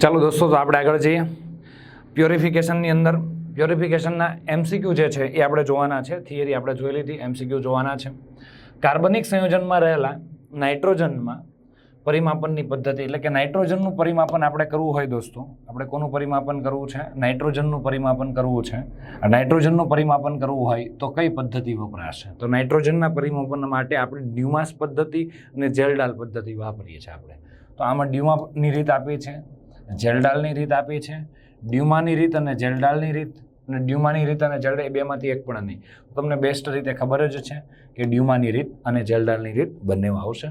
ચાલો દોસ્તો, તો આપણે આગળ જઈએ. પ્યોરિફિકેશનની અંદર પ્યોરિફિકેશનના એમસીક્યુ જે છે એ આપણે જોવાના છે. થિયરી આપણે જોઈ લીધી એમસીક્યુ જોવાના છે. કાર્બનિક સંયોજનમાં રહેલા નાઇટ્રોજનમાં પરિમાપનની પદ્ધતિ, એટલે કે નાઇટ્રોજનનું પરિમાપન આપણે કરવું હોય દોસ્તો, આપણે કોનું પરિમાપન કરવું છે? નાઇટ્રોજનનું પરિમાપન કરવું છે. નાઇટ્રોજનનું પરિમાપન કરવું હોય તો કઈ પદ્ધતિ વપરાશે? તો નાઇટ્રોજનના પરિમાપન માટે આપણે ડ્યુમાસ પદ્ધતિ અને જેલડાલ પદ્ધતિ વાપરીએ છીએ આપણે. તો આમાં ડ્યુમાની રીત આપી છે. જેલડાલની રીત આપી છે, ડ્યુમાની રીત અને જેલડાલની રીત, અને ડ્યુમાની રીત અને જેલડા એ બેમાંથી એક પણ નહીં. તમને બેસ્ટ રીતે ખબર જ છે કે ડ્યુમાની રીત અને જેલડાલની રીત બંને આવશે.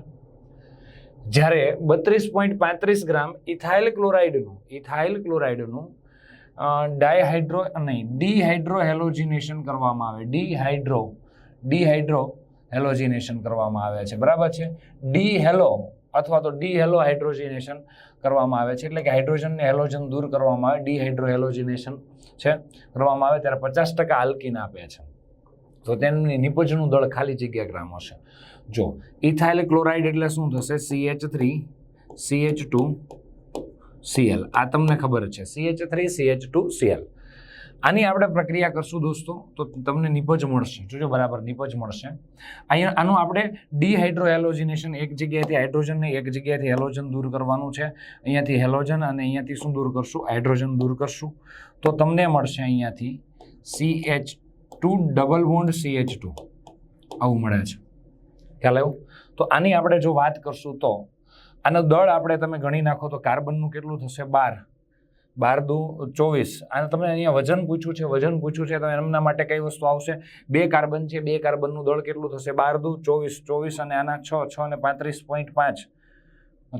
જ્યારે બત્રીસ પોઈન્ટ પાંત્રીસ ગ્રામ ઇથાઇલ ક્લોરાઇડનું ઇથાઇલ ક્લોરાઇડનું ડાયહાઇડ્રો નહીં ડીહાઇડ્રો હેલોજિનેશન કરવામાં આવે. ડીહાઇડ્રો ડીહાઇડ્રો હેલોજિનેશન કરવામાં આવે છે. બરાબર છે? ડી હેલો અથવા તો ડી હેલો હાઇડ્રોજિનેશન કરવામાં આવે છે. એટલે કે હાઇડ્રોજનને હેલોજન દૂર કરવામાં આવે ડીહાઇડ્રોહેલોજિનેશન છે, કરવામાં આવે, ત્યારે પચાસ ટકા આલ્કિન આપે છે. તો તેમની નિપજનું દળ ખાલી જગ્યા ગ્રામ હશે. જો ઇથાઇલ ક્લોરાઇડ એટલે શું થશે? CH three CH two CL આ તમને ખબર છે. CH three CH two CL આની આપણે પ્રક્રિયા કરશું દોસ્તો, તો તમને નિપજ મળશે. જોજો બરાબર, નિપજ મળશે. અહીંયા આનું આપણે ડીહાઇડ્રો હેલોજિનેશન એક જગ્યાએથી હાઇડ્રોજનને એક જગ્યાએથી હેલોજન દૂર કરવાનું છે. અહીંયાથી હેલોજન અને અહીંયાથી શું દૂર કરશું? હાઇડ્રોજન દૂર કરશું. તો તમને મળશે અહીંયાથી C H two double bond C H two આવું મળે છે. ખ્યાલ આવ્યો? તો આની આપણે જો વાત કરશું તો, આનો દળ આપણે તમે ગણી નાખો તો કાર્બનનું કેટલું થશે? બાર. બાર દુ ચોવીસ. અને તમને અહીંયા વજન પૂછ્યું છે, વજન પૂછ્યું છે, તો એમના માટે કઈ વસ્તુ આવશે? બે કાર્બન છે, બે કાર્બનનું દળ કેટલું થશે? બાર દુ ચોવીસ ચોવીસ અને આના છ છ અને પાંત્રીસ પોઈન્ટ પાંચ.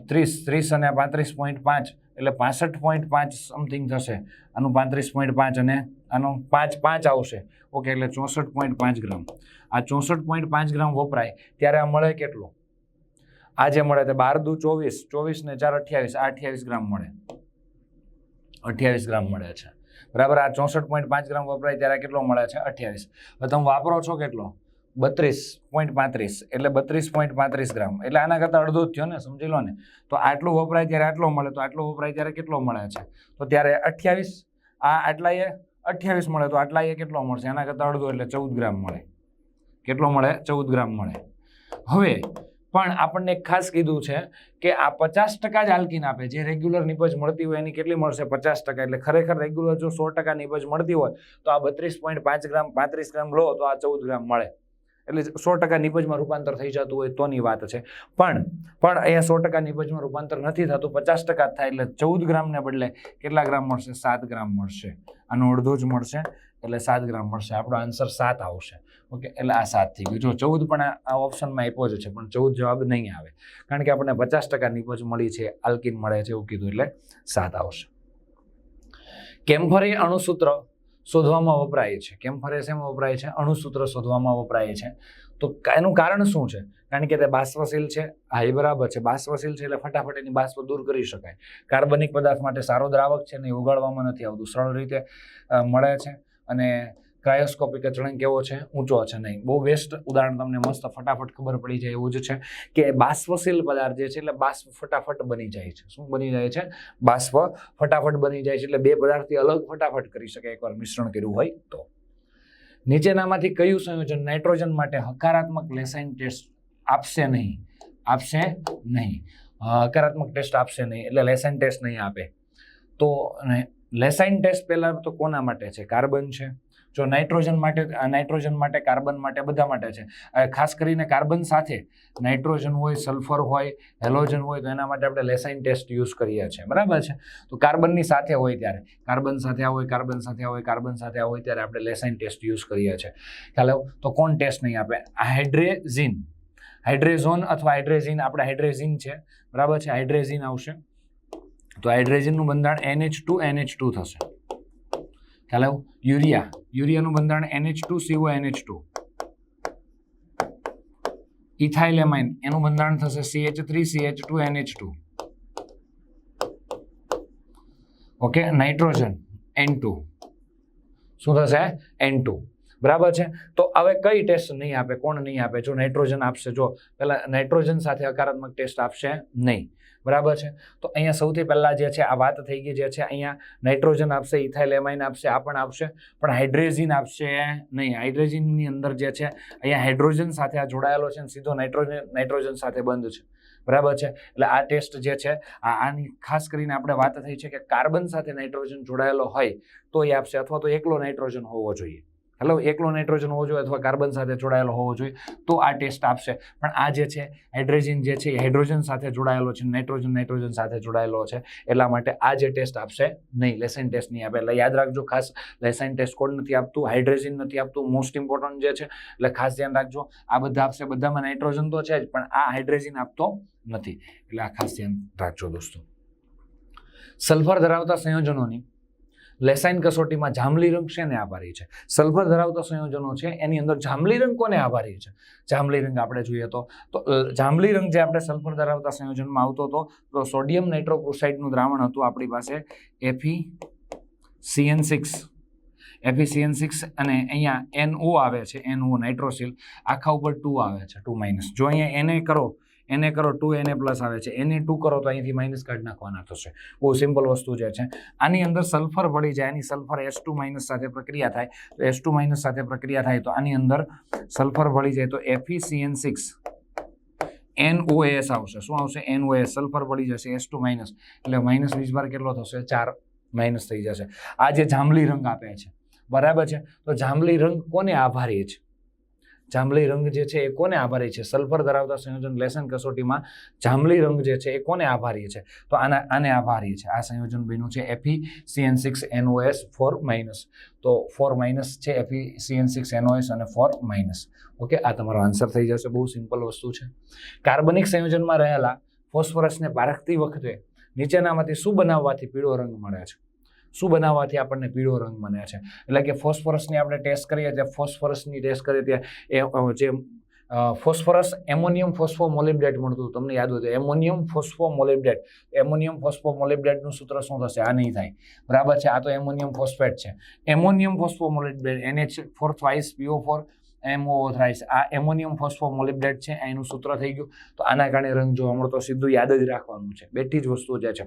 ત્રીસ ત્રીસ અને પાંત્રીસ પોઈન્ટ પાંચ, એટલે પાસઠ પોઈન્ટ પાંચ સમથિંગ થશે. આનું પાંત્રીસ પોઈન્ટ પાંચ અને આનો પાંચ પાંચ આવશે. ઓકે, એટલે ચોસઠ પોઈન્ટ પાંચ ગ્રામ. આ ચોસઠ પોઈન્ટ પાંચ ગ્રામ વપરાય. ત્યારે આ મળે કેટલું? આ જે મળે તે બાર દુ ચોવીસ ચોવીસ ને ચાર અઠ્યાવીસ, આ અઠ્યાવીસ ગ્રામ મળે. અઠ્યાવીસ ગ્રામ મળે છે. બરાબર, આ ચોસઠ પોઈન્ટ પાંચ ગ્રામ વપરાય ત્યારે કેટલો મળે છે? અઠ્યાવીસ. હવે તમે વાપરો છો કેટલો? બત્રીસ પોઈન્ટ પાંત્રીસ, એટલે બત્રીસ પોઈન્ટ પાંત્રીસ ગ્રામ. એટલે આના કરતાં અડધો જ થયો ને, સમજી લો ને. તો આટલું વપરાય ત્યારે આટલો મળે, તો આટલો વપરાય ત્યારે કેટલો મળે છે? તો ત્યારે અઠ્યાવીસ, આ આટલા એ અઠ્યાવીસ મળે, તો આટલા એ કેટલો મળશે? એના કરતાં અડધો, એટલે ચૌદ ગ્રામ મળે. કેટલો મળે? ચૌદ ગ્રામ મળે. હવે પણ આપણને ખાસ કીધું છે કે આ પચાસ ટકા જ આલ્કિન આપે. જે રેગ્યુલર નિપજ મળતી હોય એની કેટલી મળશે? પચાસ ટકા. એટલે ખરેખર રેગ્યુલર જો સો ટકા નિપજ મળતી હોય, તો આ બત્રીસ પોઈન્ટ પાંચ ગ્રામ, પાંત્રીસ ગ્રામ લો, તો આ ચૌદ ગ્રામ મળે. એટલે સો ટકા નિપજમાં રૂપાંતર થઈ જતું હોય તોની વાત છે. પણ પણ અહીંયા સો ટકા નિપજમાં રૂપાંતર નથી થતું. પચાસ ટકા થાય. એટલે ચૌદ ગ્રામને બદલે કેટલા ગ્રામ મળશે? સાત ગ્રામ મળશે. આનો અડધો જ મળશે. એટલે સાત ગ્રામ મળશે. આપણો આન્સર સાત આવશે. ઓકે એટલે આ સાત થઈ ગયું. જો ચૌદ પણ આ- ઓપ્શનમાં આપ્યો જ છે, પણ ચૌદ જવાબ નહીં આવે. કારણ કે આપણને પચાસ ટકા નિપજ મળી છે આલ્કિન મળે છે એવું કીધું, એટલે સાત આવશે. કેમ્ફરે અણુસૂત્ર શોધવામાં વપરાય છે. કેમ્ફરે શેમાં વપરાય છે? અણુસૂત્ર શોધવામાં વપરાય છે. તો એનું કારણ શું છે? કારણ કે તે બાષ્પશીલ છે હા એ બરાબર છે. બાષ્પશીલ છે એટલે ફટાફટ એની બાષ્પ દૂર કરી શકાય. કાર્બનિક પદાર્થ માટે સારો દ્રાવક છે ને એ ઉગાડવામાં નથી આવતું. સરળ રીતે મળે છે. અને ક્રાયોસ્કોપિક અચળાંક કેવો છે? ઊંચો છે નહીં. બહુ બેસ્ટ ઉદાહરણ તમને મસ્ત ફટાફટ ખબર પડી જાય એવું જ છે કે બાષ્પશીલ પદાર્થ જે છે એટલે બાષ્પ ફટાફટ બની જાય છે. શું બની જાય છે? બાષ્પ ફટાફટ બની જાય છે એટલે બે પદાર્થથી અલગ ફટાફટ કરી શકે એકવાર મિશ્રણ કર્યું હોય તો. નીચેનામાંથી કયું સંયોજન નાઇટ્રોજન માટે હકારાત્મક લેસાઇન ટેસ્ટ આપશે નહીં? આપશે નહીં. હકારાત્મક ટેસ્ટ આપશે નહીં. એટલે લેસાઇન ટેસ્ટ નહીં આપે. તો લેસાઇન ટેસ્ટ પહેલાં તો કોના માટે છે? કાર્બન છે? જો નાઇટ્રોજન માટે નાઇટ્રોજન માટે, કાર્બન માટે, બધા માટે છે. ખાસ કરીને કાર્બન સાથે નાઇટ્રોજન હોય, સલ્ફર હોય, હેલોજન હોય, તો એના માટે આપણે લેસાઇન ટેસ્ટ યુઝ કરીએ છીએ. બરાબર છે? તો કાર્બનની સાથે હોય ત્યારે. કાર્બન સાથે આ હોય, કાર્બન સાથે આ હોય, કાર્બન સાથે આ હોય ત્યારે આપણે લેસાઇન ટેસ્ટ યુઝ કરીએ છીએ. ખ્યાલ તો કોણ ટેસ્ટ નહીં આપે? હાઇડ્રેઝિન. હાઇડ્રેઝોન અથવા હાઇડ્રેઝિન, આપણે હાઇડ્રેઝિન છે. બરાબર છે? હાઇડ્રેઝિન આવશે. તો હાઇડ્રોજનનું બંધારણ એનએચ ટુ એનએચ ટુ થશે. ખ્યાલ આવ્યો? યુરિયા. યુરિયાનું બંધારણ NH two, CO NH two. Ethylamine. એનું બંધારણ થશે CH three, CH two, NH two. Okay, nitrogen. N two. શું થશે? N two. બરાબર છે? તો હવે કઈ ટેસ્ટ નહીં આપે? કોણ નહીં આપે? જો નાઇટ્રોજન આપશે, જો પહેલાં નાઇટ્રોજન સાથે હકારાત્મક ટેસ્ટ આપશે નહીં. બરાબર છે? તો અહીંયા સૌથી પહેલા જે છે, આ વાત થઈ ગઈ જે છે, અહીંયા નાઇટ્રોજન આપશે ઇથાઇલ એમાઇન આપશે, આ પણ આપશે, પણ હાઇડ્રેઝિન આપશે નહીં. હાઇડ્રેઝિનની અંદર જે છે, અહીંયા હાઇડ્રોજન સાથે આ જોડાયેલો છે અને સીધો નાઇટ્રોજન નાઇટ્રોજન સાથે બંધ છે. બરાબર છે? એટલે આ ટેસ્ટ જે છે, આ આની ખાસ કરીને આપણે વાત થઈ છે કે કાર્બન સાથે નાઇટ્રોજન જોડાયેલો હોય, તો એ આપશે અથવા તો એકલો નાઇટ્રોજન હોવો જોઈએ. હેલો, એકલો નાઇટ્રોજન હોવો જોઈએ અથવા કાર્બન સાથે જોડાયેલો હોવો જોઈએ, તો આ ટેસ્ટ આપશે. પણ આ જે છે હાઇડ્રોજન જે છે હાઇડ્રોજન સાથે જોડાયેલો છે નાઇટ્રોજન નાઇટ્રોજન સાથે જોડાયેલો છે. એટલા માટે આ જે ટેસ્ટ આપશે, નહીં લેસાઇન ટેસ્ટ નહીં આપે. એટલે યાદ રાખજો, ખાસ લેસાઇન ટેસ્ટ કોડ નથી આપતું હાઇડ્રોજન નથી આપતું મોસ્ટ ઇમ્પોર્ટન્ટ જે છે, એટલે ખાસ ધ્યાન રાખજો. આ બધા આપશે, બધામાં નાઇટ્રોજન તો છે જ, પણ આ હાઇડ્રોજન આપતો નથી. એટલે આ ખાસ ધ્યાન રાખજો દોસ્તો. સલ્ફર ધરાવતા સંયોજનોની લેસાઇન કસોટીમાં જાંબલી રંગ શેને આભારી છે? સલ્ફર ધરાવતા સંયોજનો છે, એની અંદર જાંબલી રંગ કોને આભારી છે? જાંબલી રંગ આપણે જોઈએ તો તો જાંબલી રંગ જે આપણે સલ્ફર ધરાવતા સંયોજનમાં આવતો હતો, તો સોડિયમ નાઇટ્રોક્લોસાઇડનું દ્રાવણ હતું આપણી પાસે Fe CN six. Fe CN six અને અહીંયા એનઓ આવે છે એનઓ નાઇટ્રોસિલ. આખા ઉપર ટુ આવે છે, ટુ માઇનસ. જો અહીંયા એને કરો એને કરો ટુ એને પ્લસ આવે છે. એને ટુ કરો તો અહીંથી માઇનસ કાઢી નાખવાના થશે. બહુ સિમ્પલ વસ્તુ જે છે. આની અંદર સલ્ફર ભળી જાય, એની સલ્ફર એસ ટુ માઇનસ સાથે પ્રક્રિયા થાય. તો એસ ટુ માઇનસ સાથે પ્રક્રિયા થાય તો આની અંદર સલ્ફર ભળી જાય તો એફીસીએન સિક્સ એનઓએસ આવશે. શું આવશે? એનઓએસ સલ્ફર પડી જશે એસ ટુ માઇનસ એટલે માઇનસ વીસ બાર કેટલો થશે? ચાર માઇનસ થઈ જશે. આ જે જાંબલી રંગ આપે છે. બરાબર છે? તો જાંબલી રંગ કોને આભારી છે? જાંબલી રંગ જે છે એ કોને આભારી છે? સલ્ફર ધરાવતા સંયોજન લેસન કસોટીમાં જાંબલી રંગ જે છે એ કોને આભારી છે? તો આના, આને આભારી છે. આ સંયોજન બન્યું છે Fe CN six NOS four minus તો ફોર માઇનસ છે એફી સીએન સિક્સ એનઓએસ અને ફોર માઇનસ ઓકે આ તમારો આન્સર થઈ જશે. બહુ સિમ્પલ વસ્તુ છે. કાર્બનિક સંયોજનમાં રહેલા ફોસ્ફરસને પારખતી વખતે નીચેનામાંથી શું બનાવવાથી પીળો રંગ મળે છે? શું બનાવવાથી આપણને પીળો રંગ બને છે? એટલે કે ફોસ્ફરસની આપણે ટેસ્ટ કરીએ ત્યાં ફોસ્ફરસની ટેસ્ટ કરીએ ત્યાં એ જે ફોસ્ફરસ એમોનિયમ ફોસ્ફોમોલિબ્ડેટ મળતું તમને યાદ હોય એમોનિયમ ફોસ્ફોમોલિબ્ડેટ. એમોનિયમ ફોસ્ફોમોલિબ્ડેટનું સૂત્ર શું થશે? આ નહીં થાય. બરાબર છે? આ તો એમોનિયમ ફોસ્ફેટ છે. Ammonium phosphomolybdate, NH four twice PO four MO thrice આ એમોનિયમ ફોસ્ફોમોલિબ્ડેટ છે એનું સૂત્ર થઈ ગયું. તો આના કારણે રંગ જોવા મળતો. સીધું યાદ જ રાખવાનું છે. બેઠી જ વસ્તુ જે છે.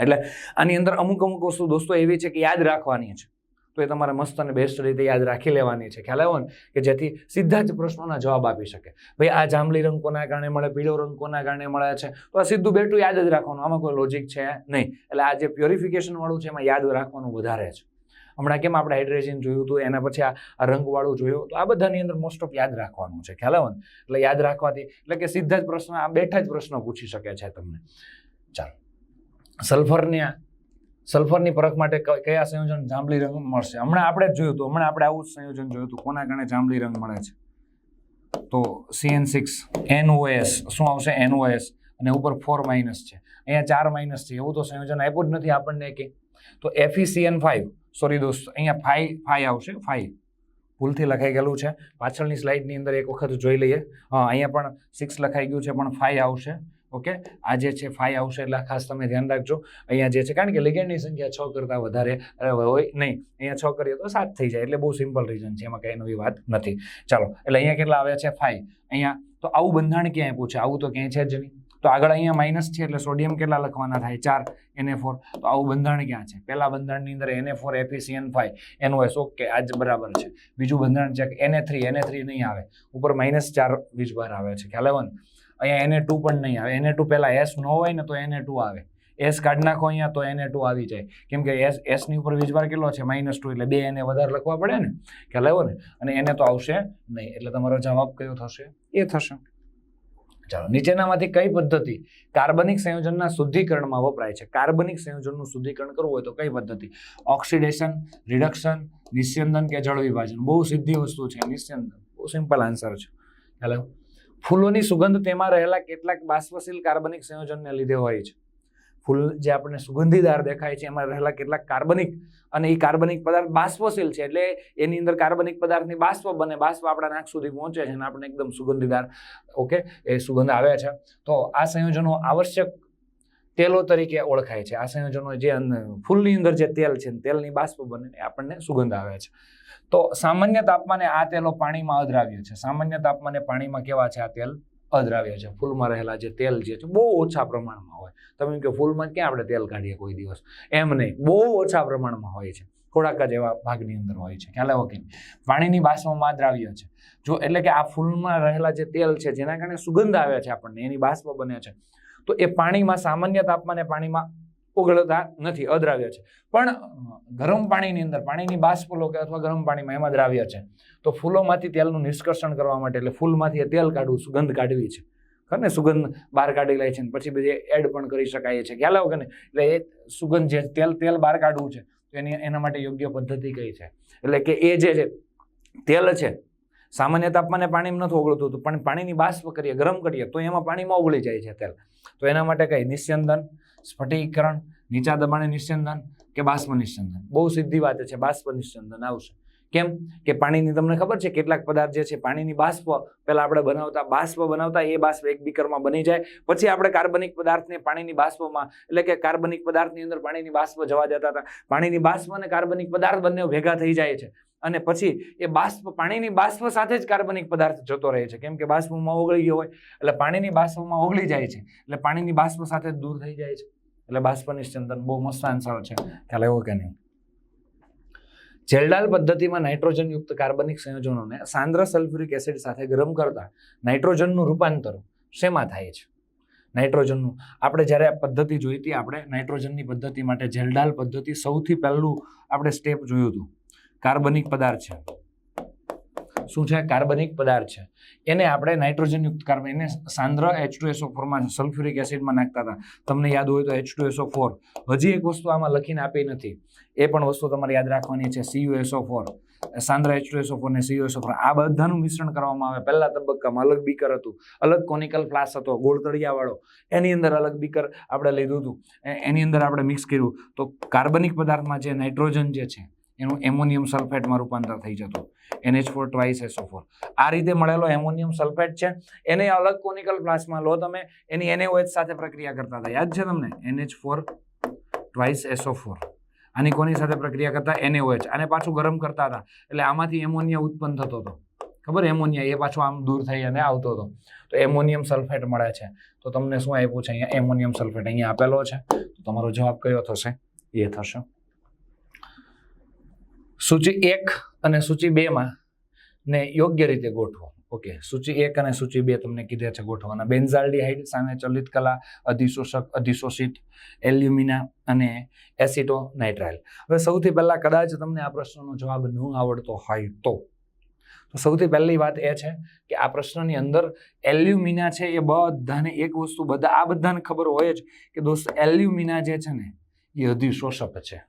એટલે આની અંદર અમુક અમુક વસ્તુ દોસ્તો એવી છે કે યાદ રાખવાની છે. તો એ તમારે મસ્ત અને બેસ્ટ રીતે યાદ રાખી લેવાની છે. ખ્યાલ આવ્યો ને? કે જેથી સીધા જ પ્રશ્નોના જવાબ આપી શકે. ભાઈ, આ જાંબલી રંગ કોના કારણે મળે, પીળો રંગ કોના કારણે મળે છે? તો આ સીધું બેઠું યાદ જ રાખવાનું. આમાં કોઈ લોજિક છે નહીં. એટલે આ જે પ્યોરિફિકેશનવાળું છે એમાં યાદ રાખવાનું વધારે છે. હમણાં કેમ આપણે હાઇડ્રેજન જોયું હતું, એના પછી આ રંગવાળું જોયું? તો આ બધાની અંદર મોસ્ટ ઓફ યાદ રાખવાનું છે. ખ્યાલ આવે એટલે યાદ રાખવાથી એટલે કે સીધા જ પ્રશ્ન આ બેઠા જ પ્રશ્નો પૂછી શકે છે તમને. ચાલો. સલ્ફરની સલ્ફરની પરખ માટે કયા સંયોજન જાંબલી રંગ મળશે? હમણાં આપણે જ જોયું હતું, હમણાં આપણે આવું જ સંયોજન જોયું હતું, કોના કારણે જાંબલી રંગ મળે છે? તો સીએન સિક્સ એનઓએસ શું આવશે? એનઓએસ અને ઉપર ફોર માઇનસ છે. અહીંયા ચાર માઇનસ છે, એવું તો સંયોજન આપ્યું જ નથી આપણને કે. તો એફીસીએન ફાઈવ સોરી દોસ્ત, અહીંયા ફાઈ ફાઈ આવશે ફાઈ ભૂલથી લખાઈ ગયેલું છે. પાછળની સ્લાઇડની અંદર એક વખત જોઈ લઈએ. હા, અહીંયા પણ સિક્સ લખાઈ ગયું છે, પણ ફાઈ આવશે. ઓકે? આ જે છે, ફાઈ આવશે એટલે ખાસ તમે ધ્યાન રાખજો. અહીંયા જે છે, કારણ કે લિગેન્ડની સંખ્યા છ કરતાં વધારે હોય નહીં. અહીંયા છ કરીએ તો સાત થઈ જાય, એટલે બહુ સિમ્પલ રીઝન છે, એમાં કંઈ નવી વાત નથી. ચાલો, એટલે અહીંયા કેટલા આવ્યા છે, ફાઈ. અહીંયા, તો આવું બંધારણ ક્યાંય પૂછે? આવું તો ક્યાંય છે જ નહીં. તો આગળ અહીંયા માઇનસ છે એટલે સોડિયમ કેટલા લખવાના થાય ચાર એને ફોર તો આવું બંધારણ ક્યાં છે પહેલા બંધારણની અંદર એને four Fe CN five NOS okay આ જ બરાબર છે બીજું બંધારણ છે એને થ્રી એને થ્રી નહીં આવે ઉપર માઇનસ ચાર વીજભાર આવે છે ખ્યાલ આવે અહીંયા એને ટુ પણ નહીં આવે એને ટુ પહેલાં એસ ન હોય ને તો એને ટુ આવે એસ કાઢ નાખો અહીંયા તો એને ટુ આવી જાય કેમ કે એસ એસની ઉપર વીજભાર કેટલો છે માઇનસ ટુ એટલે બે એને વધારે લખવા પડે ને ખ્યાલ આવ્યો ને અને એને તો આવશે નહીં એટલે તમારો જવાબ કયો થશે એ થશે ચાલો, નીચેનામાંથી કઈ પદ્ધતિ કાર્બનિક સંયોજનના શુદ્ધિકરણમાં વપરાય છે? કાર્બનિક સંયોજનનું શુદ્ધિકરણ કરવું હોય તો કઈ પદ્ધતિ? ઓક્સિડેશન, રિડક્શન, નિસ્યંદન કે જળ વિભાજન? બહુ સીધી વસ્તુ છે, નિસ્યંદન. બહુ સિમ્પલ આન્સર છે. હેલો? ફૂલોની સુગંધ તેમાં રહેલા કેટલાક બાષ્પશીલ કાર્બનિક સંયોજનને લીધે હોય છે. ફૂલ જે આપણને સુગંધીદાર દેખાય છે, એમાં રહેલા કેટલાક કાર્બનિક અને એ કાર્બનિક પદાર્થ બાષ્પશીલ છે, એટલે એની અંદર કાર્બનિક પદાર્થની બાષ્પ બને, બાષ્પ આપણા નાક સુધી પહોંચે છે અને આપણને એકદમ સુગંધીદાર, ઓકે, એ સુગંધ આવે છે. તો આ સંયોજનો આવશ્યક તેલો તરીકે ઓળખાય છે. આ સંયોજનો જે ફૂલની અંદર જે તેલ છે તેલની બાષ્પ બને આપણને સુગંધ આવે છે. તો સામાન્ય તાપમાને આ તેલો પાણીમાં અદ્રાવ્ય છે. સામાન્ય તાપમાને પાણીમાં કેવા છે આ તેલ? અદ્રાવ્ય છે. ફૂલમાં રહેલા જે તેલ જે છે, બહુ ઓછા પ્રમાણમાં હોય. તમે એમ કે ફૂલમાં ક્યાં આપણે તેલ કાઢીએ કોઈ દિવસ? એમ નહીં. બહુ ઓછા પ્રમાણમાં હોય છે. થોડાક જ એવા ભાગની અંદર હોય છે. ખ્યાલ ઓકે? પાણીની બાષ્પમાં દ્રાવ્ય છે. જો એટલે કે આ ફૂલમાં રહેલા જે તેલ છે, જેના કારણે સુગંધ આવે છે આપણને, એની બાષ્પ બને છે. તો એ પાણીમાં, સામાન્ય તાપમાને પાણીમાં ઓગળતા નથી, અદ્રાવ્ય છે. પણ ગરમ પાણીની અંદર, પાણીની બાષ્પ લો કે અથવા ગરમ પાણીમાં એમાં દ્રાવ્ય છે, તો ફૂલોમાંથી તેલનું નિષ્કર્ષણ કરવા માટે એટલે ફૂલમાંથી તેલ કાઢવું, સુગંધ કાઢવી છે. ખબર ને? સુગંધ બહાર કાઢી લે છે પછી બીજે એડ પણ કરી શકાય છે. ખ્યાલ આવો કે એટલે એ સુગંધ જે તેલ તેલ બહાર કાઢવું છે, તો એની, એના માટે યોગ્ય પદ્ધતિ કઈ છે? એટલે કે એ જે તેલ છે, સામાન્ય તાપમાને પાણીમાં નથી ઓગળતું હતું પણ પાણીની બાષ્પ કરીએ, ગરમ કરીએ, તો એમાં પાણીમાં ઓગળી જાય છે તેલ. તો એના માટે કઈ? નિસ્યંદન સ્ફટિકીકરણ, નીચા દબાણે નિસ્યંદન કે બાષ્પ નિસ્યંદન? બહુ સીધી વાત છે, બાષ્પ નિસ્યંદન આવશે. કેમ? કે પાણીની તમને ખબર છે કેટલાક પદાર્થ જે છે, પાણીની બાષ્પ પહેલા આપણે બનાવતા, બાષ્પ બનાવતા, એ બાષ્પ એક બીકરમાં બની જાય. પછી આપણે કાર્બનિક પદાર્થને પાણીની બાષ્પમાં, એટલે કે કાર્બનિક પદાર્થની અંદર પાણીની બાષ્પ જવા દેતા હતા. પાણીની બાષ્પ અને કાર્બનિક પદાર્થ બંને ભેગા થઈ જાય છે. અને પછી એ બાષ્પ, પાણીની બાષ્પ સાથે જ કાર્બનિક પદાર્થ જતો રહે છે. કેમ કે બાષ્પમાં ઓગળી ગયો હોય, એટલે પાણીની બાષ્પમાં ઓગળી જાય છે. એટલે પાણીની બાષ્પ સાથે દૂર થઈ જાય છે. એટલે બાષ્પ નિશ્ચંદન બહુ મસ્ત આન્સર છે. ખ્યાલ એવો કે નહીં? જેલડાલ પદ્ધતિમાં નાઇટ્રોજનયુક્ત કાર્બનિક સંયોજનોને સાંદ્ર સલ્ફ્યુરિક એસિડ સાથે ગરમ કરતા નાઇટ્રોજનનું રૂપાંતર શેમાં થાય છે? નાઇટ્રોજનનું. આપણે જ્યારે પદ્ધતિ જોઈતી આપણે નાઇટ્રોજનની પદ્ધતિ માટે જેલડાલ પદ્ધતિ સૌથી પહેલું આપણે સ્ટેપ જોયું હતું. કાર્બનિક પદાર્થ છે. શું છે? કાર્બનિક પદાર્થ છે. એને આપણે નાઇટ્રોજનયુક્ત કાર્બન એને સાંદ્ર એચ ટુ એસો ફોરમાં સલ્ફ્યુરિક એસિડમાં નાખતા હતા. તમને યાદ હોય તો એચ ટુ એસો ફોર હજી એક વસ્તુ આમાં લખીને આપી નથી. એ પણ વસ્તુ તમારે યાદ રાખવાની છે સીયુ એસો ફોર સાંદ્ર એચ ટુ એસો ફોર ને સીયુએસઓ ફોર આ બધાનું મિશ્રણ કરવામાં આવે. પહેલા તબક્કામાં અલગ બીકર હતું. અલગ કોનિકલ ફ્લાસ હતો ગોળ તળિયાવાળો એની અંદર અલગ બીકર આપણે લીધું હતું. એની અંદર આપણે મિક્સ કર્યું. તો કાર્બનિક પદાર્થમાં જે નાઇટ્રોજન જે છે એનું એમોનિયમ સલ્ફેટમાં રૂપાંતર થઈ જતું. NH four twice SO four આ રીતે મળેલો એમોનિયમ સલ્ફેટ છે. એને અલગ કોનિકલ ફ્લાસ્કમાં લો તમે. એની NaOH સાથે પ્રક્રિયા કરતા હતા. યાદ છે તમને? NH four twice SO four આની કોની સાથે પ્રક્રિયા કરતા? NaOH આને પાછું ગરમ કરતા હતા. એટલે આમાંથી એમોનિયા ઉત્પન્ન થતો હતો. ખબર? એમોનિયા એ પાછો આમ દૂર થઈ અને આવતો હતો. તો એમોનિયમ સલ્ફેટ મળે છે. તો તમને શું આપ્યું છે? અહીંયા એમોનિયમ સલ્ફેટ અહીંયા આપેલો છે. તો તમારો જવાબ કયો થશે? એ થશે. સૂચિ એક અને સૂચિ બેમાં ને યોગ્ય રીતે ગોઠવો. ઓકે સૂચિ એક અને સૂચિ બે તમને કીધા છે ગોઠવાના બેન્ઝાલ્ડીહાઇડ સામે ચલિત કલા, અધિશોષક, અધિશોષિત, એલ્યુમિના અને એસિટો નાઇટ્રાઇલ હવે સૌથી પહેલાં કદાચ તમને આ પ્રશ્નનો જવાબ ન આવડતો હોય તો. તો સૌથી પહેલી વાત એ છે કે આ પ્રશ્નની અંદર એલ્યુમિના છે એ બધાને એક વસ્તુ બધા, આ બધાને ખબર હોય જ કે દોસ્ત, એલ્યુમિના જે છે ને એ અધિશોષક છે.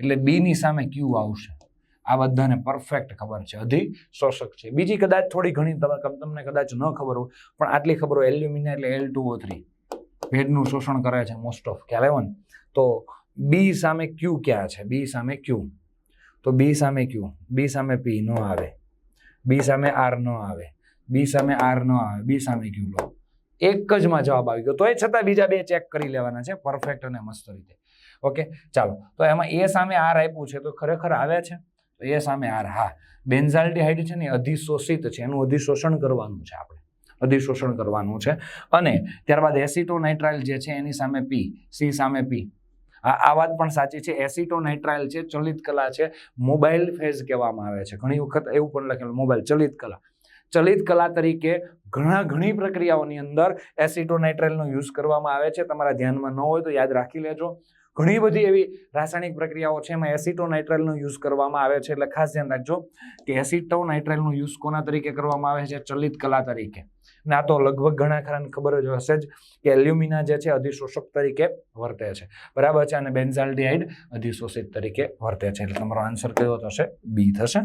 એટલે બીની સામે ક્યુ આવશે? આ બધાને પરફેક્ટ ખબર છે. અધિશોષક છે. બીજી કદાચ થોડી ઘણી તમે- તમને કદાચ ન ખબર હોય, પણ આટલી ખબર હોય એલ્યુમિના એટલે એલ ટુ ઓ થ્રી. ભેજનું શોષણ કરે છે મોસ્ટ ઓફ ખ્યાલ આવ્યો તો બી સામે ક્યુ ક્યાં છે? બી સામે ક્યુ. તો બી સામે ક્યુ. બી સામે પી ન આવે. બી સામે આર ન આવે. બી સામે આર ન આવે. બી સામે ક્યુ લો. એક જ માં જવાબ આવી ગયો. તો એ છતાં બીજા બે ચેક કરી લેવાના છે. પરફેક્ટ અને મસ્ત રીતે. ઓકે? ચાલો. તો એમાં એ સામે આર આપ્યું છે, તો ખરેખર આવે છે? તો એ સામે આર, હા. બેન્ઝાલ્ડિહાઇડ છે ને અધિશોષિત છે, એનું અધિશોષણ કરવાનું છે આપણે. અધિશોષણ કરવાનું છે. અને ત્યારબાદ એસિટોનાઇટ્રાઇલ જે છે એની સામે પી સી સામે પી આ વાત પણ સાચી છે. એસિટોનાઇટ્રાઇલ છે, ચલિત કલા છે. મોબાઈલ ફેઝ કહેવામાં આવે છે. ઘણી વખત એવું પણ લખેલું મોબાઈલ ચલિત કલા. ચલિત કલા તરીકે ઘણા, ઘણી પ્રક્રિયાઓની અંદર એસિટોનાઇટ્રાઇલનો યુઝ કરવામાં આવે છે. તમારા ધ્યાનમાં ન હોય તો યાદ રાખી લેજો. ઘણી બધી એવી રાસાયણિક પ્રક્રિયાઓ છે, એમાં એસિટોનાઇટ્રાઇલનો યુઝ કરવામાં આવે છે. એટલે ખાસ ધ્યાન રાખજો કે એસિટોનાઇટ્રાઇલનો યુઝ કોના તરીકે કરવામાં આવે છે? ચલિત કલા તરીકે. ને આ તો લગભગ ઘણા ખરાને ખબર જ હશે જ કે એલ્યુમિના જે છે, અધિશોષક તરીકે વર્તે છે. બરાબર છે? અને બેન્ઝાલ્ડિહાઇડ અધિશોષિત તરીકે વર્તે છે. એટલે તમારો આન્સર કયો થશે? બી થશે.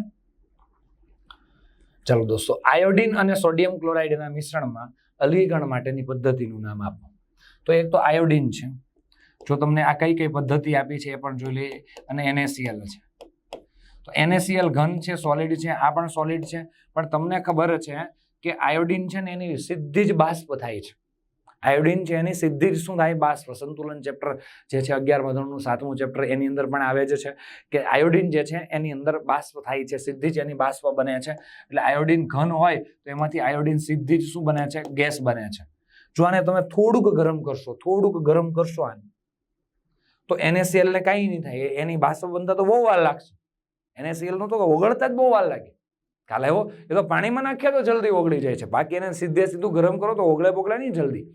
ચાલો દોસ્તો, આયોડિન અને સોડિયમ ક્લોરાઇડના મિશ્રણમાં અલગીકરણ માટેની પદ્ધતિનું નામ આપો. તો એક તો આયોડિન છે. જો તમને આ કઈ કઈ પદ્ધતિ આપી છે એ પણ જોઈ લઈએ અને એનએસીએલ છે. તો એનએસીએલ ઘન છે સોલિડ છે, આ પણ સોલિડ છે, પણ તમને ખબર છે કે આયોડિન છે ને એની સીધી જ બાષ્પ થાય છે. આયોડિન છે એની સીધી જ શું થાય? બાષ્પ. સંતુલન ચેપ્ટર જે છે અગિયાર ધોરણનું સાતમું ચેપ્ટર એની અંદર પણ આવે જ છે કે આયોડિન જે છે એની અંદર બાષ્પ થાય છે સીધી જ એની બાષ્પ બને છે. એટલે આયોડિન ઘન હોય તો એમાંથી આયોડિન સીધી જ શું બને છે? ગેસ બને છે. જો આને તમે થોડુંક ગરમ કરશો, થોડુંક ગરમ કરશો આને તો એનએસીએલ ને કાંઈ નહીં થાય. એની બાષ્પ બનતા તો બહુ વાર લાગશે. NaCl નું તો ઓગળતા જ બહુ વાર લાગે. કાલે એવો એ તો પાણીમાં નાખ્યા તો જલ્દી ઓગળી જાય છે. બાકી એને સીધે સીધું ગરમ કરો તો ઓગળે બોગળે નહીં જલ્દી.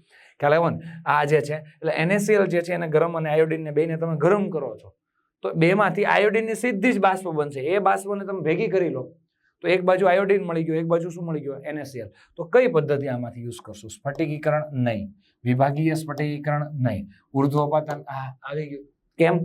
ખ્યાલ આવ્યો ને, આ જે છે, એટલે એનએસીએલ જે છે એને ગરમ અને આયોડિનને બેને તમે ગરમ કરો છો. તો બેમાંથી આયોડિનની સીધી જ બાષ્પ બનશે. એ બાષ્પને તમે ભેગી કરી લો. તો એક બાજુ આયોડિન મળી ગયો, એક બાજુ શું મળી ગયો? એનએસીએલ તો કઈ પદ્ધતિ આમાંથી યુઝ કરશું? સ્ફટિકીકરણ નહીં. વિભાગીય સ્ફટિકીકરણ નહીં. ઉર્ધ્વપાતન આ આવી ગયું. કેમ?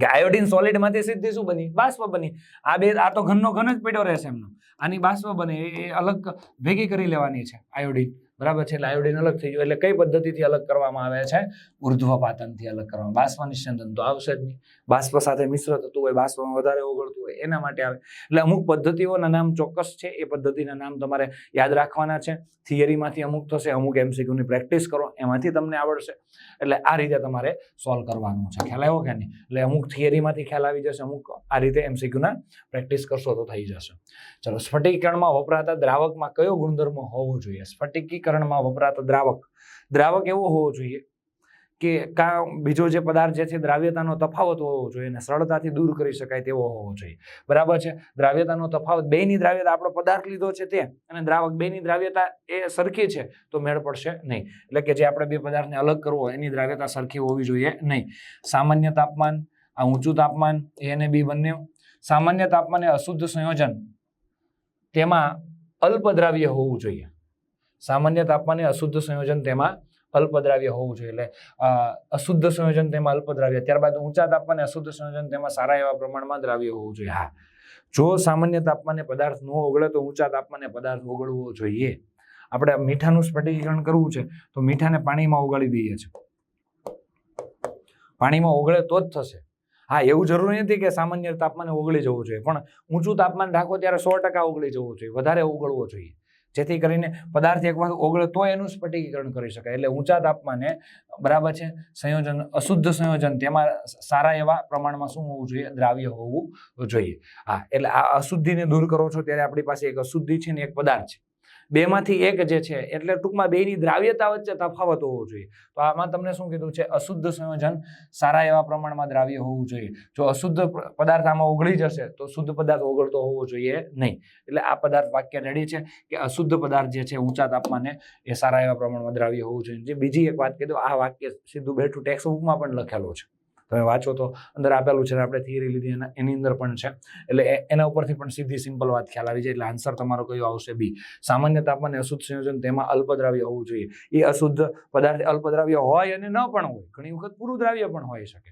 કે આયોડિન સોલિડમાંથી સીધી શું બની? બાષ્પ બની. આ બે, આ તો ઘનનો ઘન જ પડ્યો રહેશે એમનો. આની બાષ્પ બને, એ અલગ ભેગી કરી લેવાની છે આયોડિન બરાબર છે? એટલે આયોડિન અલગ થઈ ગયું. એટલે કઈ પદ્ધતિથી અલગ કરવામાં આવે છે? ઉર્ધ્વપાતનથી અલગ કરવામાં. બાષ્પ નિશ્ચંદન તો આવશે જ નહીં બાષ્પ સાથે મિશ્ર થતું હોય, બાષ્પમાં વધારે ઓગળતું હોય, એના માટે આવે. એટલે અમુક પદ્ધતિઓના નામ ચોક્કસ છે. એ પદ્ધતિના નામ તમારે યાદ રાખવાના છે. થિયરીમાંથી અમુક થશે, અમુક એમસીક્યુની પ્રેક્ટિસ કરો. એમાંથી તમને આવડશે. એટલે આ રીતે તમારે સોલ્વ કરવાનું છે. ખ્યાલ આવ્યો કે નહીં? એટલે અમુક થિયરીમાંથી ખ્યાલ આવી જશે, અમુક આ રીતે એમસીક્યુના પ્રેક્ટિસ કરશો તો થઈ જશે. ચલો, સ્ફટિકીકરણમાં વપરાતા દ્રાવકમાં કયો ગુણધર્મ હોવો જોઈએ? સ્ફટિકીકરણમાં વપરાતા દ્રાવક. દ્રાવક એવો હોવો જોઈએ કે કા બીજો જે પદાર્થ જે છે દ્રાવ્યતાનો તફાવત હોવો જોઈએ અને સરળતાથી દૂર કરી શકાય તેવો હોવો જોઈએ. બરાબર છે? દ્રાવ્યતાનો તફાવત, બેની દ્રાવ્યતા આપણો પદાર્થ લીધો છે તે અને દ્રાવક, બેની દ્રાવ્યતા એ સરખી છે તો મેળ પડશે નહીં. એટલે કે જે આપણે બે પદાર્થને અલગ કરવો એની દ્રાવ્યતા સરખી હોવી જોઈએ નહીં. સામાન્ય તાપમાન, આ ઊંચું તાપમાન એ અને બી બંને. સામાન્ય તાપમાને અશુદ્ધ સંયોજન. તેમાં અલ્પદ્રાવ્ય હોવું જોઈએ. સામાન્ય તાપમાને અશુદ્ધ સંયોજન તેમાં અલ્પદ્રાવ્ય હોવું જોઈએ. એટલે અશુદ્ધ સંયોજન તેમાં અલ્પદ્રાવ્ય, ત્યારબાદ ઊંચા તાપમાને અશુદ્ધ સંયોજન તેમાં સારા એવા પ્રમાણમાં દ્રાવ્ય હોવું જોઈએ. હા. જો સામાન્ય તાપમાને પદાર્થ ન ઓગળે તો ઊંચા તાપમાને પદાર્થ ઓગળવો જોઈએ. આપણે મીઠાનું સ્ફટિકીકરણ કરવું છે, તો મીઠાને પાણીમાં ઓગાળી દઈએ છીએ. પાણીમાં ઓગળે તો જ થશે. હા, એવું જરૂરી નથી કે સામાન્ય તાપમાને ઓગળી જવું જોઈએ, પણ ઊંચું તાપમાન રાખો ત્યારે સો ટકા ઓગળી જવું જોઈએ, વધારે ઓગળવો જોઈએ. જેથી કરીને પદાર્થ એક વખત ઓગળે તો એનું સ્ફટિકીકરણ કરી શકાય. એટલે ઊંચા તાપમાને, બરાબર છે, સંયોજન, અશુદ્ધ સંયોજન, તેમાં સારા એવા પ્રમાણમાં શું હોવું જોઈએ? દ્રાવ્ય હોવું જોઈએ. હા, એટલે આ અશુદ્ધિને દૂર કરો છો ત્યારે આપણી પાસે એક અશુદ્ધિ છે ને એક પદાર્થ છે. બેમાંથી એક જે છે, એટલે ટૂંકમાં બેની દ્રાવ્યતા વચ્ચે તફાવત હોવો જોઈએ. તો આમાં તમને શું કીધું છે? અશુદ્ધ સંયોજન સારા એવા પ્રમાણમાં દ્રાવ્ય હોવું જોઈએ. જો અશુદ્ધ પદાર્થ આમાં ઓગળી જશે, તો શુદ્ધ પદાર્થ ઓગળતો હોવો જોઈએ નહીં. એટલે આ પદાર્થ વાક્ય રેડી છે કે અશુદ્ધ પદાર્થ જે છે, ઊંચા તાપમાને એ સારા એવા પ્રમાણમાં દ્રાવ્ય હોવું જોઈએ. જે બીજી એક વાત કીધું, આ વાક્ય સીધું બેઠું ટેક્સ્ટ બુકમાં પણ લખેલું છે. તમે વાંચો તો અંદર આપેલું છે આપણે થિયરી લીધી એના એની અંદર પણ છે. એટલે એના ઉપરથી પણ સીધી સિમ્પલ વાત ખ્યાલ આવી જાય એટલે આન્સર તમારો કયો આવશે? બી સામાન્ય તાપમાને અશુદ્ધ સંયોજન તેમાં અલ્પદ્રાવ્ય હોવું જોઈએ. એ અશુદ્ધ પદાર્થ અલ્પદ્રાવ્ય હોય અને ન પણ હોય. ઘણી વખત પૂરું દ્રાવ્ય પણ હોઈ શકે.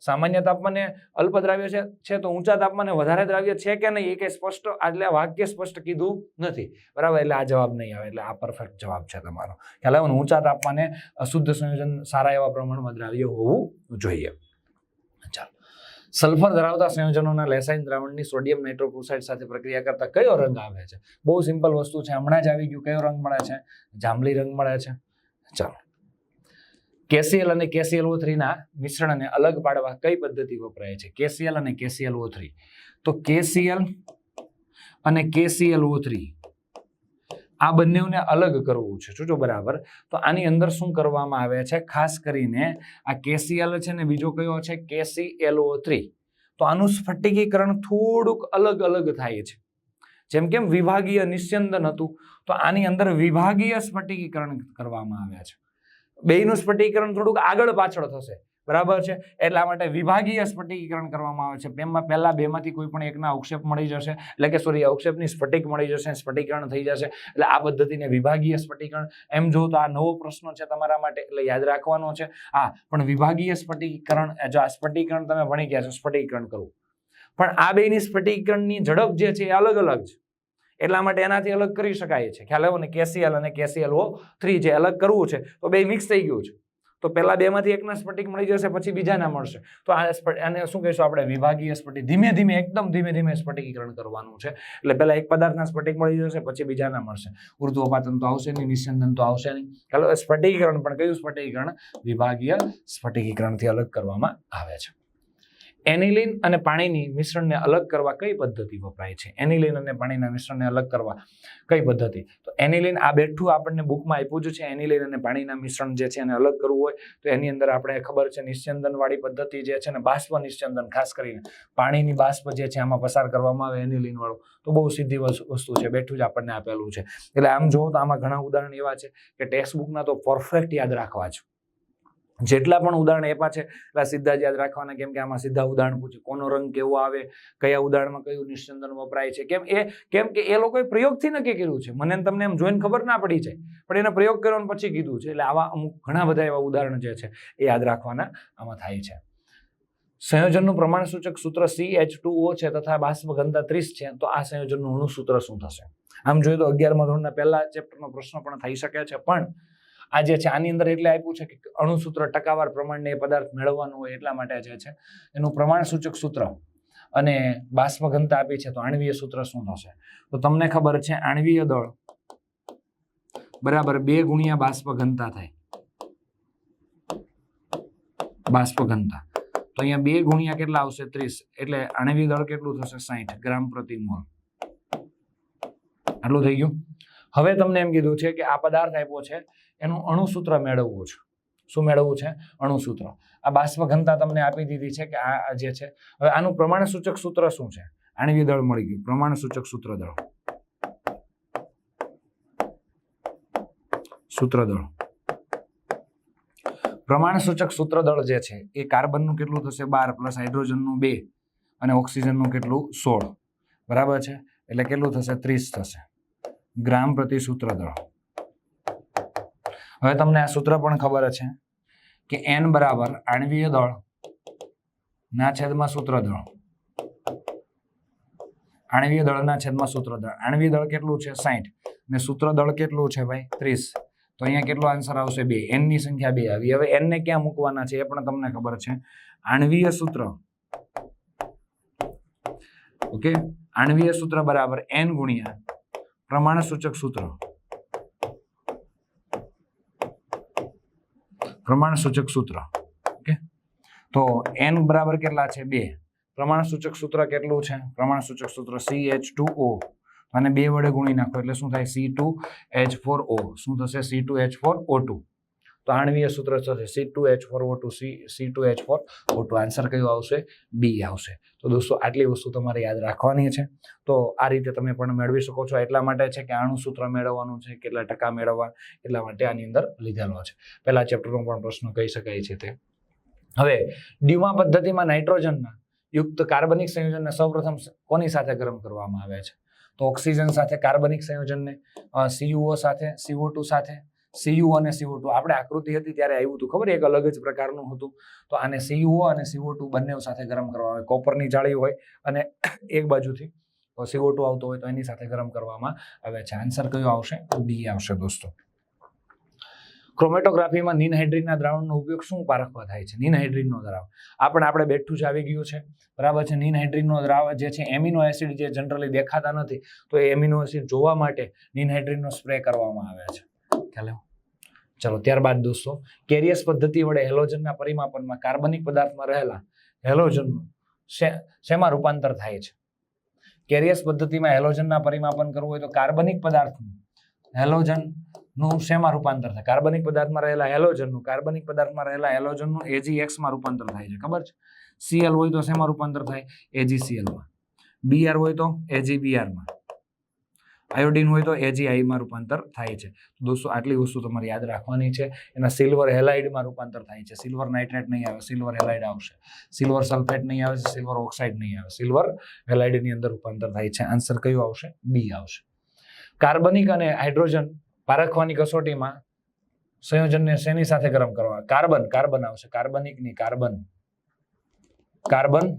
સામાન્ય તાપમાને અલ્પદ્રાવ્ય છે છે તો ઊંચા તાપમાને વધારે દ્રાવ્ય છે કે નહીં એ કંઈ સ્પષ્ટ એટલે વાક્ય સ્પષ્ટ કીધું નથી. બરાબર? એટલે આ જવાબ નહીં આવે. એટલે આ પરફેક્ટ જવાબ છે તમારો. ખ્યાલ આવે ઊંચા તાપમાને અશુદ્ધ સંયોજન સારા એવા પ્રમાણમાં દ્રાવ્ય હોવું જોઈએ. ચાલો સલ્ફર ધરાવતા સંયોજનોના લેસાઇન દ્રાવણની સોડિયમ નાઇટ્રોક્લોસાઇડ સાથે પ્રક્રિયા કરતા કયો રંગ આવે છે? બહુ સિમ્પલ વસ્તુ છે. હમણાં જ આવી ગયું. કયો રંગ મળે છે? જાંબલી રંગ મળે છે. ચાલો. કેસીએલ અને કેસીએલ ઓ થ્રીના મિશ્રણને અલગ પાડવા કઈ પદ્ધતિ વપરાય છે? કેસીએલ અને કેસીએલઓ થ્રી. તો કેસીએલ અને કેસીએલઓ થ્રી આ બંનેને અલગ કરવું છે. જોજો બરાબર. તો આની અંદર શું કરવામાં આવે છે? ખાસ કરીને આ કેસીએલ છે ને બીજો કયો છે? KCLO three. તો આનું સ્ફટિકીકરણ થોડુંક અલગ અલગ થાય છે. જેમ કેમ વિભાગીય નિસ્યંદન હતું તો આની અંદર વિભાગીય સ્ફટિકીકરણ કરવામાં આવ્યા છે. બેયનું સ્ફટિકીકરણ થોડુંક આગળ પાછળ થશે. બરાબર છે? એટલા માટે વિભાગીય સ્ફટિકીકરણ કરવામાં આવે છે. બેમાં પહેલા બેમાંથી કોઈ પણ એકના અવક્ષેપ મળી જશે. એટલે કે સોરી અવક્ષેપની સ્ફટિક મળી જશે, સ્ફટિકરણ થઈ જશે. એટલે આ પદ્ધતિને વિભાગીય સ્ફટિકરણ એમ જો તો આ નવો પ્રશ્ન છે તમારા માટે, એટલે યાદ રાખવાનો છે. હા, પણ વિભાગીય સ્ફટિકીકરણ, જો આ સ્ફટિકરણ તમે ભણી ગયા છો, સ્ફટિકીકરણ કરવું. પણ આ બેની સ્ફટિકીકરણની ઝડપ જે છે એ અલગ અલગ છે. એટલા માટે એનાથી અલગ કરી શકાય છે. ખ્યાલ આવ્યો ને? કેસીએલ અને કેસીએલ ઓ થ્રી જે અલગ કરવું છે, તો બે મિક્સ થઈ ગયું છે. તો પહેલા બેમાંથી એકના સ્ફટિક મળી જશે, પછી બીજાના મળશે. તો આ આને શું કહીશું આપણે? વિભાગીય સ્ફટિક. ધીમે ધીમે, એકદમ ધીમે ધીમે સ્ફટિકીકરણ કરવાનું છે. એટલે પહેલા એક પદાર્થના સ્ફટિક મળી જશે, પછી બીજાના મળશે. ઉર્ધ્વપાતન તો આવશે નહીં નિસ્યંદન તો આવશે નહીં. ચાલો, સ્ફટિકીકરણ પણ કયું સ્ફટિકીકરણ? વિભાગીય સ્ફટિકીકરણથી અલગ કરવામાં આવે છે. એનિલિન અને પાણીની મિશ્રણને અલગ કરવા કઈ પદ્ધતિ વપરાય છે? એનિલિન અને પાણીના મિશ્રણને અલગ કરવા કઈ પદ્ધતિ? તો એનિલિન આ બેઠું આપણને બુકમાં આપ્યું જ છે, એનિલિન અને પાણીના મિશ્રણ જે છે એને અલગ કરવું હોય, તો એની અંદર આપણે ખબર છે નિશ્ચંદનવાળી પદ્ધતિ જે છે ને બાષ્પ નિશ્ચંદન ખાસ કરીને પાણીની બાષ્પ જે છે આમાં પસાર કરવામાં આવે એનિલિનવાળું, તો બહુ સીધી વસ્તુ છે, બેઠું જ આપણને આપેલું છે. એટલે આમ જોવો તો આમાં ઘણા ઉદાહરણ એવા છે કે ટેક્સ્ટ બુકના તો પરફેક્ટ યાદ રાખવા છે જેટલા પણ ઉદાહરણ એપા છે એટલા સીધા જ યાદ રાખવાના કેમ કે આમાં સીધા ઉદાહરણ પૂછે કોનો રંગ કેવો આવે, કયા ઉદાહરણમાં કયું નિશ્ચંદન વપરાય છે, કેમ એ, કેમ કે એ લોકોએ પ્રયોગથી નક્કી કર્યું છે. મને તમને એમ જોઈને ખબર ના પડી છે પણ એને પ્રયોગ કરવાનું પછી કીધું છે. એટલે આવા અમુક ઘણા બધા એવા ઉદાહરણ જે છે, એ યાદ રાખવાના આમાં થાય છે. સંયોજનનું પ્રમાણ સૂચક સૂત્ર સી એચ ટુ ઓ છે તથા બાષ્પ ઘનતા ત્રીસ છે, તો આ સંયોજનનું અણુ સૂત્ર શું થશે? આમ જોઈએ તો અગિયારમાં ધોરણના પહેલા ચેપ્ટરનો પ્રશ્ન પણ થઈ શકે છે, પણ આ જે છે, આની અંદર એટલે આપ્યું છે કે અણુસૂત્ર ટકાવાર પ્રમાણને એ પદાર્થ મેળવવાનું હોય એટલા માટે જે છે, એનું પ્રમાણ સૂચક સૂત્ર અને બાષ્પ ઘનતા આપી છે, તો આણવીય સૂત્ર શું થશે? તો તમને ખબર છે, આણવીય દળ બરાબર બે ગુણ્યા બાષ્પ ઘનતા થાય. બાષ્પ ઘનતા તો અહીંયા બે ગુણ્યા કેટલા આવશે? ત્રીસ. એટલે આણવી દળ કેટલું થશે? સાહીઠ ગ્રામ પ્રતિ મોલ. આટલું થઈ ગયું? હવે તમને એમ કીધું છે કે આ પદાર્થ આપ્યો છે, એનું અણુસૂત્ર મેળવવું છે. શું મેળવવું છે? અણુસૂત્ર. આ બાષ્પ ઘનતા તમને આપી દીધી છે કે આ જે છે, હવે આનું પ્રમાણ સૂચક સૂત્ર શું છે? આણ્વીય દળ મળી ગયું. પ્રમાણ સૂચક સૂત્ર દળ. સૂત્ર દળ. પ્રમાણ સૂચક સૂત્ર દળ જે છે, એ કાર્બનનું કેટલું થશે? બાર પ્લસ હાઇડ્રોજનનું બે અને ઓક્સિજનનું કેટલું? સોળ. બરાબર છે? એટલે કેટલું થશે? ત્રીસ થશે. ગ્રામ પ્રતિ સૂત્ર દળ. હવે તમને આ સૂત્ર પણ ખબર છે કે એન બરાબર આણવીય દળ ના છેદમાં સૂત્ર દળ. આણવીય દળના છેદમાં સૂત્ર દળ. આણવીય દળ કેટલું છે? સાઠ ને સૂત્ર દળ કેટલું છે ભાઈ? ત્રીસ. તો અહીંયા કેટલો આન્સર આવશે? બે. એનની સંખ્યા બે આવી. હવે એન ને ક્યાં મૂકવાના છે એ પણ તમને ખબર છે. આણવીય સૂત્ર. ઓકે? આણવીય સૂત્ર બરાબર એન ગુણ્યા પ્રમાણ સૂચક સૂત્ર. પ્રમાણ સૂચક સૂત્ર. ઓકે? તો એન બરાબર કેટલા છે? બે. પ્રમાણ સૂચક સૂત્ર કેટલું છે? પ્રમાણ સૂચક સૂત્ર સી એચ ટુ ઓ અને બે વડે ગુણી નાખો એટલે શું થાય? C two H four O શું થશે? C two H four O two તો આણવીય સૂત્ર થશે C two H four O two C C two H four O two answer કયો આવશે? બી આવશે. તો દોસ્તો, આટલી વસ્તુ તમારે યાદ રાખવાની છે. તો આ રીતે તમે પણ મેળવી શકો છો. એટલા માટે છે કે આણું સૂત્ર મેળવવાનું છે, કેટલા ટકા મેળવવા, એટલા માટે આની અંદર લીધેલો છે. પહેલા ચેપ્ટરનો પણ પ્રશ્ન કહી શકાય છે તે. હવે ડ્યુમા પદ્ધતિમાં નાઇટ્રોજનના યુક્ત કાર્બનિક સંયોજનને સૌપ્રથમ કોની સાથે ગરમ કરવામાં આવે છે? તો ઓક્સિજન સાથે કાર્બનિક સંયોજનને સીયુઓ સાથે સીઓ ટુ સાથે સીયુ અને સીઓ ટુ. આપણે આકૃતિ હતી ત્યારે આવ્યું હતું, ખબર? એક અલગ જ પ્રકારનું હતું. તો આને સીયુઓ અને સીઓ ટુ બંને સાથે ગરમ કરવામાં આવે કોપરની જાળી હોય અને એક બાજુથી સીઓ ટુ આવતો હોય તો એની સાથે ગરમ કરવામાં આવે છે. આન્સર કયો આવશે? ડી આવશે દોસ્તો. ક્રોમેટોગ્રાફીમાં નીન હાઇડ્રીનના દ્રાવણનો ઉપયોગ શું પારખવા થાય છે? નીન હાઇડ્રીનનો દ્રાવ. આ પણ આપણે બેઠું જ આવી ગયું છે. બરાબર છે? નિનહાઇડ્રીનનો દ્રાવ જે છે એમિનો એસિડ જે જનરલી દેખાતા નથી, તો એ એમિનો એસિડ જોવા માટે નિનહાઇડ્રીનનો સ્પ્રે કરવામાં આવે છે. ખ્યાલ? ચલો, ત્યારબાદ દોસ્તો કેરિયસ પદ્ધતિ વડે હેલોજનના પરિમાપનમાં કાર્બનિક પદાર્થમાં રહેલા હેલોજનનું શેમાં રૂપાંતર થાય છે? કેરિયસ પદ્ધતિમાં હેલોજનના પરિમાપન કરવું હોય તો કાર્બનિક પદાર્થનું હેલોજનનું શેમાં રૂપાંતર થાય? કાર્બનિક પદાર્થમાં રહેલા હેલોજનનું, કાર્બનિક પદાર્થમાં રહેલા હેલોજનનું એજી એક્સમાં રૂપાંતર થાય છે, ખબર છે? સીએલ હોય તો શેમાં રૂપાંતર થાય? એજી સીએલમાં બીઆર હોય તો એજી માં. આયોડિન હોય તો એજી માં રૂપાંતર થાય છે. દોસ્તો, આટલી વસ્તુ તમારે યાદ રાખવાની છે. એના સિલ્વર હેલાઇડમાં રૂપાંતર થાય છે. સિલ્વર નાઇટ્રેટ નહીં આવે સિલ્વર હેલાઇડ આવશે. સિલ્વર સલ્ફેટ નહીં આવે સિલ્વર ઓક્સાઇડ નહીં આવે. સિલ્વર હેલાઇડની અંદર રૂપાંતર થાય છે. આન્સર કયો આવશે? બી આવશે. કાર્બનિક અને હાઇડ્રોજન પારખવાની કસોટીમાં સંયોજનને શેની સાથે ગરમ કરવા? કાર્બન કાર્બન આવશે. કાર્બનિકની કાર્બન કાર્બન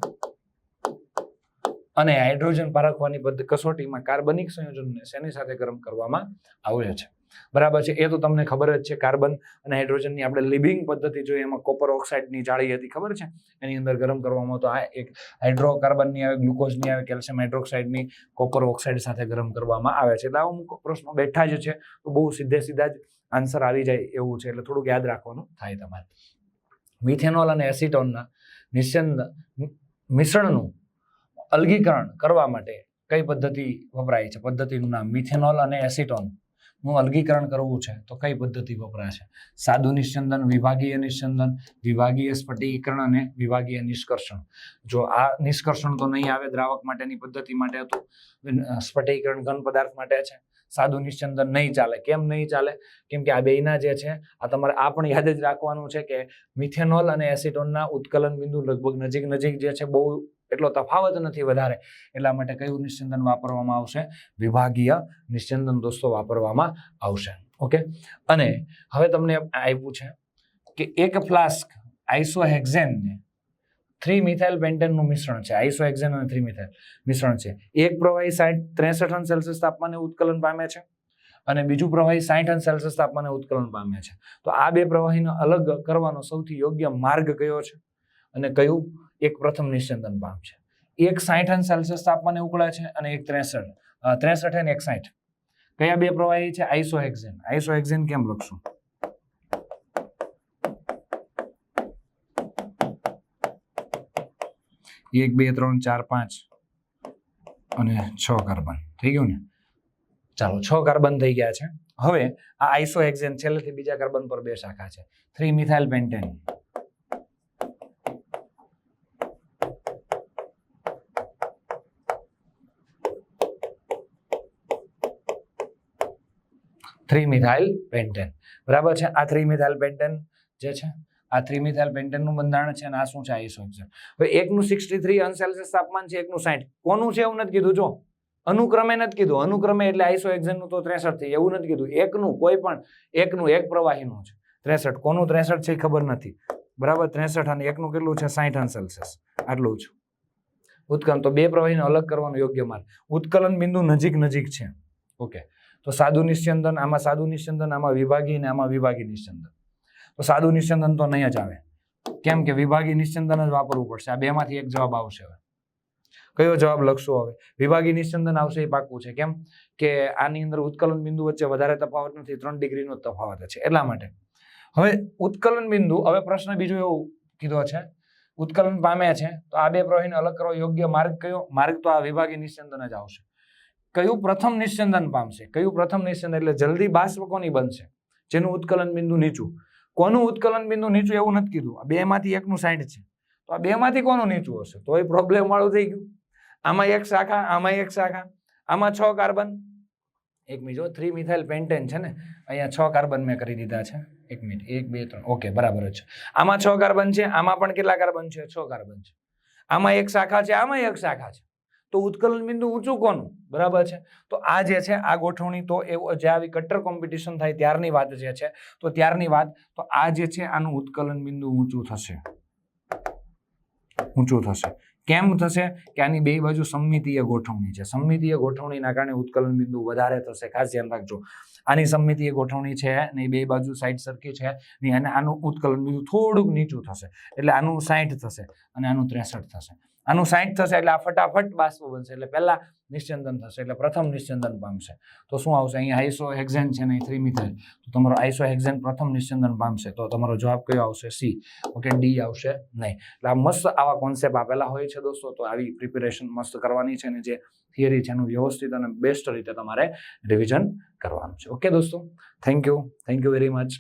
અને હાઇડ્રોજન પારખવાની પદ્ધ, કસોટીમાં કાર્બનિક સંયોજનને શેની સાથે ગરમ કરવામાં આવે છે? બરાબર છે, એ તો તમને ખબર જ છે, કાર્બન અને હાઇડ્રોજનની આપણે લિવિંગ પદ્ધતિ જોઈએ, એમાં કોપર ઓક્સાઇડની જાળી હતી, ખબર છે? એની અંદર ગરમ કરવામાં તો આ એક હાઇડ્રોકાર્બનની આવે, ગ્લુકોઝની આવે, કેલ્શિયમ હાઇડ્રોક્સાઇડની કોપર ઓક્સાઇડ સાથે ગરમ કરવામાં આવે છે. એટલે આ અમુક પ્રશ્નો બેઠા જ છે, તો બહુ સીધે સીધા જ આન્સર આવી જાય એવું છે, એટલે થોડુંક યાદ રાખવાનું થાય તમારે. મિથેનોલ અને એસિટોનના નિસ્યંદ મિશ્રણનું અલગીકરણ કરવા માટે કઈ પદ્ધતિ વપરાય છે? પદ્ધતિનું નામ મિથેનોલ અને એસિટોન. નું અલગીકરણ કરવું છે તો કઈ પદ્ધતિ વપરાય છે સાદુ નિશ્ચંદન વિભાગીય નિશ્ચંદન વિભાગીય સ્ફટિકીકરણ અને વિભાગીય નિષ્કર્ષણ. જો આ નિષ્કર્ષણ તો નહીં આવે દ્રાવક માટેની પદ્ધતિ માટે હતું સ્ફટિકીકરણ ઘન પદાર્થ માટે છે. સાદુ નિશ્ચંદન નહીં ચાલે. કેમ નહીં ચાલે? કેમ કે આ બેયના જે છે, આ તમારે, આ પણ યાદ જ રાખવાનું છે કે મિથેનોલ અને એસિટોનના ઉત્કલન બિંદુ લગભગ નજીક નજીક જે છે બહુ એટલો તફાવત નથી વધારે. એટલા માટે કયું નિશ્ચંદન વાપરવામાં આવશે? વિભાગીય નિશ્ચંદન દોસ્તો વાપરવામાં આવશે. ઓકે? અને હવે તમને આપ્યું છે કે એક ફ્લાસ્ક આઇસોહેક્ઝેનને થ્રી મિથાઇલ પેન્ટેનનું મિશ્રણ છે. આઈસોહેક્ઝેન અને થ્રી મિથાઇલ મિશ્રણ છે. એક પ્રવાહી સાઠ ત્રેસઠ અંશ સેલ્સિયસ તાપમાને ઉત્કલન પામે છે અને બીજું પ્રવાહી સાઠ અંશ સેલ્સિયસ તાપમાને ઉત્કલન પામે છે. તો આ બે પ્રવાહીને અલગ કરવાનો સૌથી યોગ્ય માર્ગ કયો છે? અને કયું એક પ્રથમ નિસ્યંદન પામશે એક સાઠ અંશ સેલ્સિયસ તાપમાને ઉકળે છે અને એક ત્રેસઠ. ત્રેસઠ અને એક સાઠ કયા બે પ્રવાહી છે? આઈસોહેક્ઝેન આઈસોહેક્ઝેન કેમ લખશું? એક, બે, ત્રણ, ચાર, પાંચ અને છ કાર્બન. થઈ ગયું ને? ચાલો, છ કાર્બન થઈ ગયા છે. હવે આ આઇસોહેક્ઝેન છેલ્લેથી બીજા કાર્બન પર બે શાખા છે. Three methyl pentane. Three methyl pentane. બરાબર છે? આ થ્રી મિથાઇલ પેન્ટેન જે છે, આ થ્રી મિથાઇલ પેન્ટેનનું બંધારણ છે અને આ શું છે? આઇસોહેક્ઝેન હવે એકનું સિક્સટી થ્રી અંશ સેલ્સિયસ તાપમાન છે, એકનું સાઠ કોનું છે? એવું નથી કીધું, જો. અનુક્રમે નથી કીધું. અનુક્રમે એટલે આઇસોહેક્ઝેનનું તો ત્રેસઠ થઈ, એવું નથી કીધું. એકનું, કોઈ પણ, એકનું એક પ્રવાહીનું છે. ત્રેસઠ. કોનું ત્રેસઠ છે ખબર નથી. બરાબર? ત્રેસઠ અને એકનું કેટલું છે? સાઠ અંશ સેલ્સિયસ આટલું જ ઉત્કલન. તો બે પ્રવાહીને અલગ કરવાનો યોગ્ય માર્ગ. ઉત્કલન બિંદુ નજીક નજીક છે. ઓકે. તો સાદું નિસ્યંદન, આમાં સાદું નિસ્યંદન, આમાં વિભાગી ને આમાં વિભાગી નિસ્યંદન. તો સાદું નિસ્યંદન તો નહીં જ આવે. કેમ કે વિભાગી નિસ્યંદન જ વાપરવું પડશે. આ બેમાંથી એક જવાબ આવશે હવે. કયો જવાબ લખશો હવે? વિભાગી નિસ્યંદન આવશે એ પાકું છે. કેમ કે આની અંદર ઉત્કલન બિંદુ વચ્ચે વધારે તફાવત નથી, ત્રણ ડિગ્રીનો તફાવત છે. એટલા માટે. હવે ઉત્કલન બિંદુ, હવે પ્રશ્ન બીજો એવો કીધો છે. ઉત્કલન પામે છે. તો આ બે પ્રવાહીને અલગ કરવા યોગ્ય માર્ગ કયો? માર્ગ તો આ વિભાગી નિસ્યંદન જ આવશે. કયું પ્રથમ નિશ્ચંદન પામશે કયું પ્રથમ નિશ્ચંદન એટલે જલ્દી બાષ્પ કોની બનશે? જેનું ઉત્કલન બિંદુ નીચું. કોનું ઉત્કલન બિંદુ નીચું એવું નથી કીધું. આ બેમાંથી એકનું સાઈડ છે. તો આ બેમાંથી કોનું નીચું હશે? તો એ પ્રોબ્લેમ વાળું થઈ ગયું. આમાં એક શાખા, આમાં એક શાખા, આમાં છ કાર્બન. એક મિનિટ જો થ્રી મિથાઇલ પેન્ટેન છે ને? અહીંયા છ કાર્બન મેં કરી દીધા છે. એક મિનિટ. એક, બે, ત્રણ. ઓકે, બરાબર છે. આમાં છ કાર્બન છે, આમાં પણ કેટલા કાર્બન છે? છ કાર્બન છે. આમાં એક શાખા છે, આમાં એક શાખા છે. તો ઉત્કલન બિંદુ ઊંચું કોનું? બરાબર છે. તો આ જે છે, આ ગોઠવણી, તો એ જે આવી કટ્ટર કોમ્પિટિશન થાય ત્યારની વાત જે છે, તો ત્યારની વાત, તો આ જે છે, આનું ઉત્કલન બિંદુ ઊંચું થશે. ઊંચું થશે. કેમ થશે? કે આની બે બાજુ સમમિતીય ગોઠવણી છે. સમમિતીય ગોઠવણીના કારણે ઉત્કલન બિંદુ વધારે થશે. ખાસ ધ્યાન રાખજો. આની સમમિતીય ગોઠવણી છે ને બે બાજુ સાઈડ સરખી છે ને અને આનું ઉત્કલન બિંદુ થોડુંક નીચું થશે. એટલે આનું સાઠ થશે અને આનું ત્રેસઠ થશે. આનું સાઠ થશે એટલે આ ફટાફટ બાષ્પ બનશે એટલે પહેલા નિશ્ચંદન થશે એટલે પ્રથમ નિશ્ચંદન પામશે તો શું આવશે? અહીંયા આઈસો હેક્ઝેન છે ને થ્રી મિથાઇલ તો તમારો આઈસો હેક્ઝેન પ્રથમ નિશ્ચંદન પામશે તો તમારો જવાબ કયો આવશે? સી ઓકે ડી આવશે નહીં. એટલે આ મસ્ત આવા કોન્સેપ્ટ આપેલા હોય છે દોસ્તો. તો આવી પ્રિપેરેશન મસ્ત કરવાની છે અને જે થિયરી છે એનું વ્યવસ્થિત અને બેસ્ટ રીતે તમારે રિવિઝન કરવાનું છે. ઓકે દોસ્તો? Thank you thank you very much